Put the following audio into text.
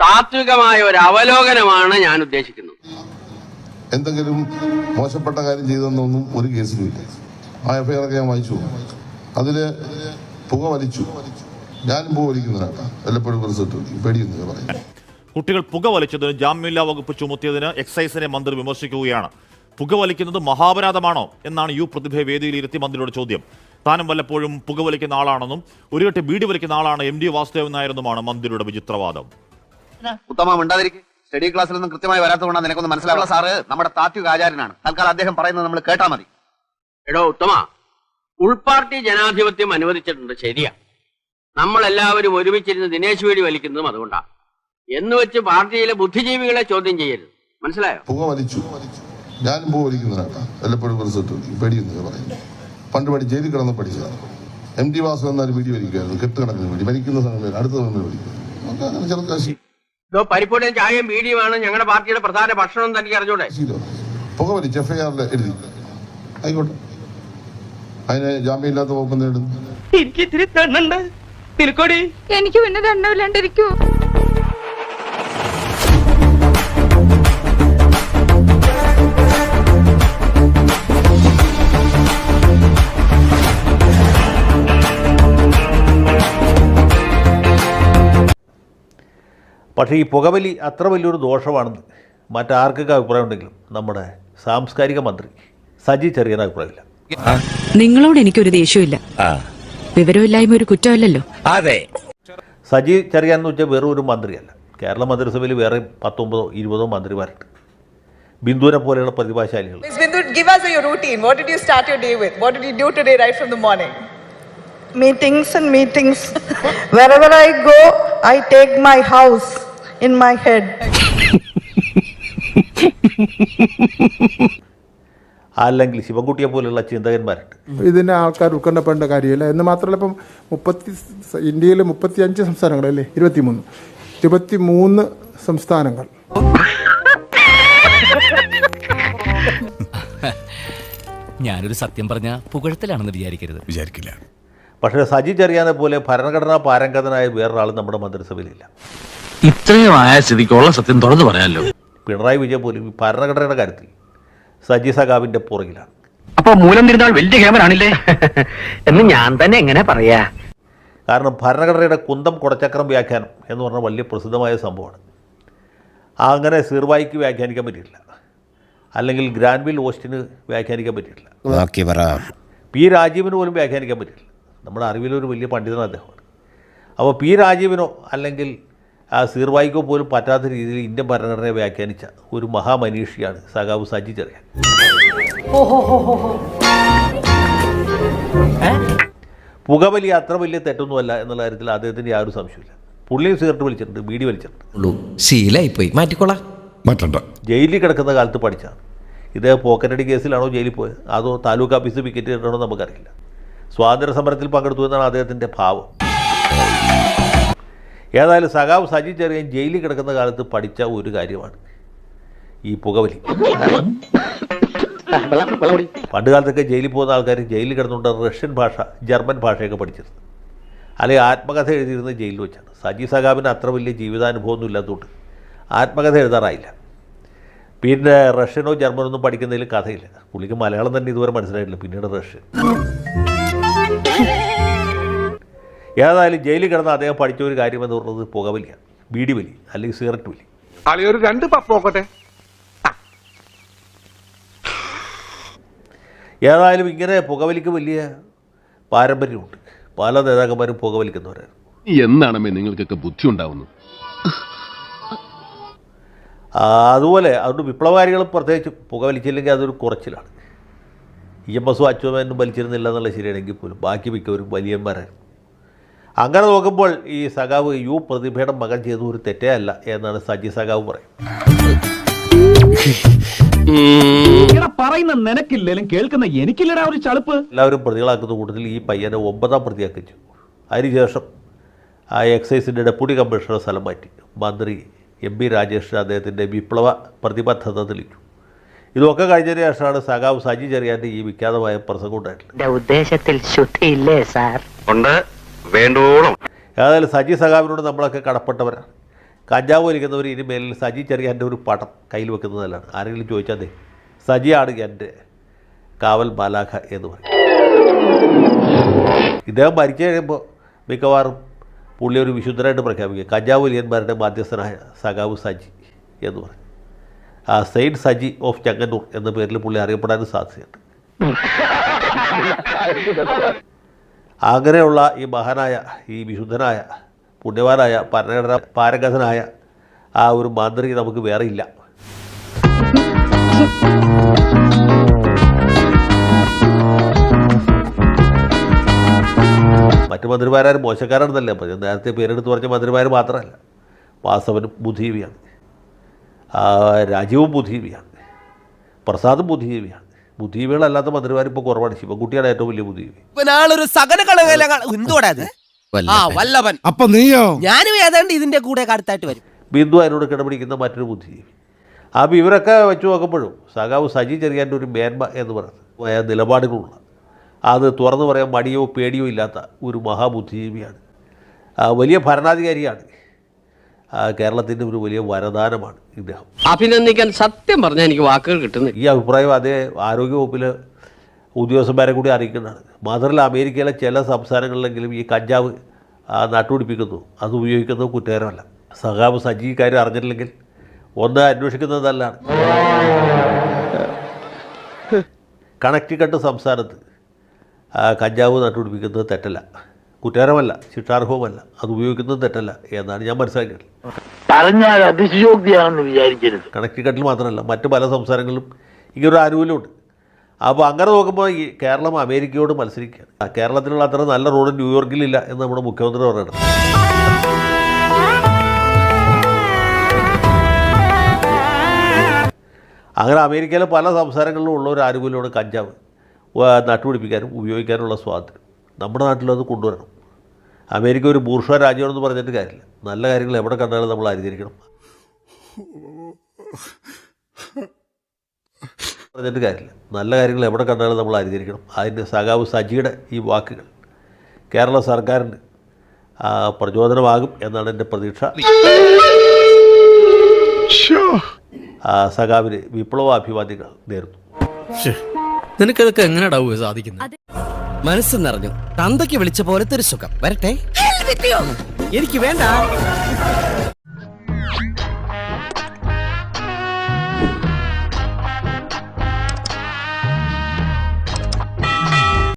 താത്വികമായ ഒരു അവലോകനമാണ് ഞാൻ ഉദ്ദേശിക്കുന്നത്. എന്തെങ്കിലും മോശപ്പെട്ട കാര്യം ചെയ്തെന്നൊന്നും ഒരു കേസിലുമില്ല ആ എഫ്ഐആറൊക്കെ ഞാൻ വായിച്ചു. അതിൽ പുക വലിച്ചു. ഞാനും പുക വലിക്കുന്നതാണ് വല്ലപ്പോഴും റിസൾട്ട് പേടിയൊന്നും പറയും. കുട്ടികൾ പുക വലിച്ചതിന് ജാമ്യമില്ലാ വകുപ്പ് ചുമത്തിയതിന് എക്സൈസിനെ മന്ത്രി വിമർശിക്കുകയാണ്. പുക വലിക്കുന്നത് മഹാപരാധമാണോ എന്നാണ് യു പ്രതിഭയെ വേദിയിൽ ഇരുത്തി മന്ത്രിയുടെ ചോദ്യം. താനും വല്ലപ്പോഴും പുകവലിക്കുന്ന ആളാണെന്നും ഒരു കെട്ട് ബീഡി വലിക്കുന്ന ആളാണ് എം ഡി വാസുദേവൻ നായരെന്നുമാണ് മന്ത്രിയുടെ വിചിത്രവാദം. ഉത്തമ ഉണ്ടാതിരിക്കും സ്റ്റഡി ക്ലാസ്സിൽ നിന്നും കൃത്യമായി വരാത്തതുകൊണ്ടാണ് നിനക്കൊന്ന് മനസ്സിലാവുള്ള. സാറ് നമ്മുടെ താത്വിക ആചാര്യനാണ്. തൽക്കാലം അദ്ദേഹം പറയുന്നത് നമ്മൾ കേട്ടാ മതി. എടോ ഉത്തമ ഉൾപാർട്ടി ജനാധിപത്യം അനുവദിച്ചിട്ടുണ്ട് ശരിയാ. നമ്മളെല്ലാവരും ഒരുമിച്ചിരുന്ന് ദിനേശ് വേടി വലിക്കുന്നതും അതുകൊണ്ടാണ് എന്ന് വെച്ച് പാർട്ടിയിലെ ബുദ്ധിജീവികളെ ചോദ്യം ചെയ്യരുത്. മനസ്സിലായോ? വലിച്ചു ഞാനും പുക വലിക്കുന്നതാണ് വല്ലപ്പോഴും റിസൾട്ട് പേടിയെന്നൊക്കെ പറയും. പണ്ട് പഠി ജയിലിൽ കിടന്ന് പഠിച്ചതാണ്. എം ടി വാസു എന്നാൽ വീഡിയോ വലിക്കുമായിരുന്നു കെട്ടുകണക്കിന് വേണ്ടി മരിക്കുന്ന സമയം അടുത്ത സമയം വലിക്കും അങ്ങനെ ചെറുക്കാശി ഇതോ പരിപ്പൂടിയും ചായയും ബീഡിയുമാണ് ഞങ്ങളുടെ പാർട്ടിയുടെ പ്രധാന ഭക്ഷണം തന്നെ അറിഞ്ഞൂടെ? പുക വലിച്ച് എഫ്ഐആറിൽ എഴുതി. ആയിക്കോട്ടെ. അതിന് ജാമ്യമില്ലാത്ത വകുപ്പ് നേടുന്നു? എനിക്ക് ഇത്തിരി തെണ്ണുണ്ട് എനിക്ക് പിന്നെ ദണ്ഡമില്ലാണ്ടിരിക്കൂ പക്ഷേ ഈ പുകവലി അത്ര വലിയൊരു ദോഷമാണെന്ന് മറ്റാർക്കൊക്കെ അഭിപ്രായം ഉണ്ടെങ്കിലും നമ്മുടെ സാംസ്കാരിക മന്ത്രി സജി ചെറിയ അഭിപ്രായമില്ല. നിങ്ങളോട് എനിക്കൊരു ദേഷ്യമില്ല വിവരമില്ലായ്മ ഒരു കുറ്റമല്ലല്ലോ. അതെ. സജി ചെറിയാൻ എന്ന് വെച്ചാൽ വെറും ഒരു മന്ത്രിയല്ല. കേരള മന്ത്രിസഭയിൽ വേറെ പത്തൊമ്പതോ ഇരുപതോ മന്ത്രിമാരുണ്ട്. ബിന്ദുവിനെ പോലെയുള്ള പ്രതിഭാശാലികൾ. Meetings and give us your routine. What did you start in my head. അല്ലെങ്കിൽ ശിവൻകുട്ടിയെ പോലുള്ള ചിന്തകന്മാരുണ്ട്. ഇതിനെ ആൾക്കാർ ഉത്കണ്ഠപ്പെടേണ്ട കാര്യമില്ല. എന്ന് മാത്രമല്ല ഇപ്പം മുപ്പത്തി ഇന്ത്യയിൽ മുപ്പത്തി അഞ്ച് സംസ്ഥാനങ്ങളല്ലേ ഇരുപത്തിമൂന്ന്. ഇരുപത്തി മൂന്ന് സംസ്ഥാനങ്ങൾ. ഞാനൊരു സത്യം പറഞ്ഞ പുകഴത്തിലാണെന്ന് വിചാരിക്കരുത്. വിചാരിക്കില്ല. പക്ഷേ സജി ചെറിയാനെ പോലെ ഭരണഘടനാ പാരംഗതനായ വേറൊരാൾ നമ്മുടെ മന്ത്രിസഭയിലില്ല. ഇത്രയും ആയ സ്ഥിതിക്കുള്ള സത്യം തുറന്നു പറയാമല്ലോ പിണറായി വിജയൻ പോലും ഈ ഭരണഘടനയുടെ കാര്യത്തിൽ സജി സഖാവിന്റെ പുറകിലാണ്. അപ്പൊ മൂലം തിരുന്നാൾ വലിയ ക്യാമറാണില്ലേ എന്ന് ഞാൻ തന്നെ എങ്ങനെ പറയാ? കാരണം ഭരണഘടനയുടെ കുന്തം കുടച്ചക്രം വ്യാഖ്യാനം എന്ന് പറഞ്ഞ വലിയ പ്രസിദ്ധമായ സംഭവമാണ്. അങ്ങനെ സിർവായിക്ക് വ്യാഖ്യാനിക്കാൻ പറ്റിയിട്ടില്ല. അല്ലെങ്കിൽ ഗ്രാൻവിൽ ഓസ്റ്റിന് വ്യാഖ്യാനിക്കാൻ പറ്റിയിട്ടില്ല. പി രാജീവിന് പോലും വ്യാഖ്യാനിക്കാൻ പറ്റിയിട്ടില്ല. നമ്മുടെ അറിവിലൊരു വലിയ പണ്ഡിതനാണ് അദ്ദേഹമാണ് അപ്പോൾ പി രാജീവിനോ അല്ലെങ്കിൽ ആ സീർവായിക്കോ പോലും പറ്റാത്ത രീതിയിൽ ഇന്ത്യൻ ഭരണഘടനയെ വ്യാഖ്യാനിച്ച ഒരു മഹാമനീഷിയാണ് സഖാവ് സജി ചെറിയാൻ. പുകവലി അത്ര വലിയ തെറ്റൊന്നുമല്ല എന്നുള്ള കാര്യത്തിൽ അദ്ദേഹത്തിന് യാതൊരു സംശയമില്ല പുള്ളിയും സിഗരറ്റ് വലിച്ചിട്ടുണ്ട് ബീഡി വലിച്ചിട്ടുണ്ട്. ശീലായിപ്പോയി. മാറ്റിക്കോളാം. മാറ്റണ്ട. ജയിലിൽ കിടക്കുന്ന കാലത്ത് പഠിച്ചാണ്. ഇദ്ദേഹം പോക്കറ്റടി കേസിലാണോ ജയിലിൽ പോയത്? അതോ താലൂക്ക് ഓഫീസ് വിക്കറ്റ് കിട്ടണോ നമുക്കറിയില്ല. സ്വാതന്ത്ര്യ സമരത്തിൽ പങ്കെടുത്തു എന്നാണ് അദ്ദേഹത്തിന്റെ ഭാവം. ഏതായാലും സഖാവ് സജി ചെറിയൻ ജയിലിൽ കിടക്കുന്ന കാലത്ത് പഠിച്ച ഒരു കാര്യമാണ്. ഈ പുകവലി. പണ്ട് കാലത്തൊക്കെ ജയിലിൽ പോകുന്ന ആൾക്കാർ ജയിലിൽ കിടന്നുകൊണ്ട് റഷ്യൻ ഭാഷ ജർമ്മൻ ഭാഷയൊക്കെ പഠിച്ചിരുന്നു അല്ലെങ്കിൽ ആത്മകഥ എഴുതിയിരുന്നത് ജയിലിൽ വെച്ചാണ്. സജി സഖാബിന് അത്ര വലിയ ജീവിതാനുഭവമൊന്നും ഇല്ലാത്തതുകൊണ്ട് ആത്മകഥ എഴുതാറായില്ല. പിന്നെ റഷ്യനോ ജർമ്മനോ ഒന്നും പഠിക്കുന്നതിൽ കഥയില്ല. പുള്ളിക്ക് മലയാളം തന്നെ ഇതുവരെ മനസ്സിലായിട്ടില്ല. പിന്നീട് റഷ്യൻ. ഏതായാലും ജയിലിൽ കിടന്ന അദ്ദേഹം പഠിച്ച ഒരു കാര്യം എന്ന് പറഞ്ഞത് പുകവലിയാണ് ബീഡി വലി അല്ലെങ്കിൽ സിഗരറ്റ് വലി. ഒരു രണ്ട് പപ്പ് നോക്കട്ടെ. ഏതായാലും ഇങ്ങനെ പുകവലിക്ക് വലിയ പാരമ്പര്യമുണ്ട്. പല നേതാക്കന്മാരും പുകവലിക്കുന്നവരായിരുന്നു എന്നാണമേ നിങ്ങൾക്കൊക്കെ ബുദ്ധി ഉണ്ടാവുന്നു അതുപോലെ അതുകൊണ്ട് വിപ്ലവകാരികൾ പ്രത്യേകിച്ച് പുകവലിച്ചില്ലെങ്കിൽ അതൊരു കുറച്ചിലാണ്. ഇ എം എസും അച്യുതനും വലിച്ചിരുന്നില്ല എന്നുള്ള ശരിയാണെങ്കിൽ പോലും ബാക്കി മിക്കവരും വലിയന്മാരായിരുന്നു. അങ്ങനെ നോക്കുമ്പോൾ ഈ സഖാവ് യു പ്രതിഭയുടെ മകൻ ചെയ്ത ഒരു തെറ്റേ അല്ല എന്നാണ് സജി സഖാവ് പറയും പറയുന്ന നിനക്കില്ലേലും കേൾക്കുന്ന എനിക്കില്ലടാ ഒരു ചളുപ്പ്. എല്ലാവരും പ്രതികളാക്കുന്ന കൂട്ടത്തിൽ ഈ പയ്യനെ ഒമ്പതാം പ്രതിയാക്കിച്ചു. അതിനുശേഷം ആ എക്സൈസിന്റെ ഡെപ്യൂട്ടി കമ്മീഷണർ സ്ഥലം മാറ്റി. മന്ത്രി എം പി രാജേഷ് അദ്ദേഹത്തിന്റെ വിപ്ലവ പ്രതിബദ്ധത തെളിയിച്ചു. ഇതൊക്കെ കഴിഞ്ഞതിന് ശേഷമാണ് സഖാവ് സജി ചെറിയാന്റെ ഈ വിഖ്യാതമായ പ്രസംഗം ഉണ്ടായിട്ടുള്ളത് ഉദ്ദേശത്തിൽ ശുദ്ധിയില്ലേ സാർ? ഉണ്ട്. വേണ്ടോളം. ഏതായാലും സജി സഖാവിനോട് നമ്മളൊക്കെ കടപ്പെട്ടവരാണ്. കഞ്ചാവ് വലിക്കുന്നവർ ഇനി മേലിൽ സജി ചെറിയാന്റെ ഒരു പടം കയ്യിൽ വെക്കുന്നത് നല്ലതാണ് ആരെങ്കിലും ചോദിച്ചാൽ മതി സജിയാണ് എന്റെ കാവൽ ബാലാഖ എന്ന് പറയും. ഇദ്ദേഹം മരിച്ചു കഴിയുമ്പോൾ മിക്കവാറും പുള്ളി ഒരു വിശുദ്ധനായിട്ട് പ്രഖ്യാപിക്കുക കഞ്ചാവ് വലിയന്മാരുടെ മാധ്യസ്ഥനായ സഖാവ് സജി എന്ന് പറയും. സെയിന്റ് സജി ഓഫ് ചങ്ങന്നൂർ എന്ന പേരിൽ പുള്ളി അറിയപ്പെടാനും സാധ്യതയുണ്ട്. അങ്ങനെയുള്ള ഈ മഹാനായ ഈ വിശുദ്ധനായ പുണ്യവാനായ ഭരണഘടന പാരംഗതനായ ആ ഒരു മാന്ത്രിക നമുക്ക് വേറെ ഇല്ല. മറ്റു മന്ത്രിമാരും മോശക്കാരാണെന്നല്ലേ നേരത്തെ പേരെടുത്ത് പറഞ്ഞ മന്ത്രിമാർ മാത്രമല്ല. വാസവനും ബുദ്ധിജീവിയാണ് രാജീവും ബുദ്ധിജീവിയാണ് പ്രസാദും ബുദ്ധിജീവിയാണ് ബുദ്ധിജീവികളല്ലാത്ത മന്ത്രിമാർ ഇപ്പോൾ കുറവാണ്. ശിവൻകുട്ടിയാണ് ഏറ്റവും വലിയ ബുദ്ധിജീവി ഇവനാളൊരു സകല ആ വല്ലവൻ അപ്പൊ നീയോ? ഞാനും ഏതാണ്ട് ഇതിന്റെ കൂടെ കടുത്തായിട്ട് വരും. ബിന്ദു അതിനോട് കിടപിടിക്കുന്ന മറ്റൊരു ബുദ്ധിജീവി അപ്പോൾ ഇവരൊക്കെ വെച്ചു നോക്കുമ്പോഴും സഖാവ് സജി ചെറിയാന്റെ ഒരു മേന്മ എന്ന് പറയുന്നത് നിലപാടുകളുള്ള. അത് തുറന്നു പറയാൻ മടിയോ പേടിയോ ഇല്ലാത്ത ഒരു മഹാബുദ്ധിജീവിയാണ് വലിയ ഭരണാധികാരിയാണ്. കേരളത്തിന്റെ ഒരു വലിയ വരദാനമാണ് ഇദ്ദേഹം അഭിനന്ദിക്കാൻ സത്യം പറഞ്ഞാൽ എനിക്ക് വാക്കുകൾ കിട്ടുന്നു ഈ അഭിപ്രായം അതേ ആരോഗ്യവകുപ്പിൽ ഉദ്യോഗസ്ഥന്മാരെ കൂടി അറിയിക്കുന്നതാണ്. മാത്രമല്ല അമേരിക്കയിലെ ചില സംസ്ഥാനങ്ങളിലെങ്കിലും ഈ കഞ്ചാവ് നട്ടുപിടിപ്പിക്കുന്നു. അത് ഉപയോഗിക്കുന്നത് കുറ്റകരമല്ല. സഹാബ് സജി കാര്യം അറിഞ്ഞിട്ടില്ലെങ്കിൽ ഒന്ന് അന്വേഷിക്കുന്നത് നല്ലതാണ് കണക്റ്റിക്കട്ട് സംസ്ഥാനത്ത് കഞ്ചാവ് നട്ടുപിടിപ്പിക്കുന്നത് തെറ്റല്ല. കുറ്റകരമല്ല ശിക്ഷാർഹവുമല്ല. അത് ഉപയോഗിക്കുന്നത് തെറ്റല്ല എന്നാണ് ഞാൻ മനസ്സിലാക്കിയത് പറഞ്ഞാൽ അതിശയോക്തിയാണെന്ന് വിചാരിക്കരുത്. കണക്റ്റിക്കട്ടിൽ മാത്രമല്ല മറ്റ് പല സംസ്ഥാനങ്ങളിലും ഇങ്ങനൊരു ആനുകൂല്യമുണ്ട്. അപ്പോൾ അങ്ങനെ നോക്കുമ്പോൾ ഈ കേരളം അമേരിക്കയോട് മത്സരിക്കുകയാണ്. കേരളത്തിലുള്ള അത്ര നല്ല റോഡ് ന്യൂയോർക്കിലില്ല എന്ന് നമ്മുടെ മുഖ്യമന്ത്രി പറയുന്നത് അങ്ങനെ അമേരിക്കയിലെ പല സംസ്ഥാനങ്ങളിലും ഉള്ള ഒരു ആനുകൂല്യമാണ് കഞ്ചാവ്. നട്ടുപിടിപ്പിക്കാനും ഉപയോഗിക്കാനുള്ള സ്വാതന്ത്ര്യം. നമ്മുടെ നാട്ടിലത് കൊണ്ടുവരണം. അമേരിക്ക ഒരു ബൂർഷ രാജ്യമാണെന്ന് പറഞ്ഞിട്ട് കാര്യമില്ല. നല്ല കാര്യങ്ങൾ എവിടെ കണ്ടാലും നമ്മൾ അനുകരിക്കണം പറഞ്ഞിട്ട് കാര്യമില്ല. നല്ല കാര്യങ്ങൾ എവിടെ കണ്ടാലും നമ്മൾ അനുകരിക്കണം അതിന്റെ സഖാവ് സജിയുടെ ഈ വാക്കുകൾ കേരള സർക്കാരിന് പ്രചോദനമാകും എന്നാണ് എന്റെ പ്രതീക്ഷ. സഖാവിന് വിപ്ലവാഭിവാദ്യങ്ങൾ നേരുന്നു. നിനക്കതൊക്കെ എങ്ങനെയാടാവുക സാധിക്കുന്നത്? മനസ്സ് നിറഞ്ഞു. തന്തയ്ക്ക് വിളിച്ച പോലത്തെ ഒരു സുഖം. വരട്ടെ. എനിക്ക് വേണ്ട.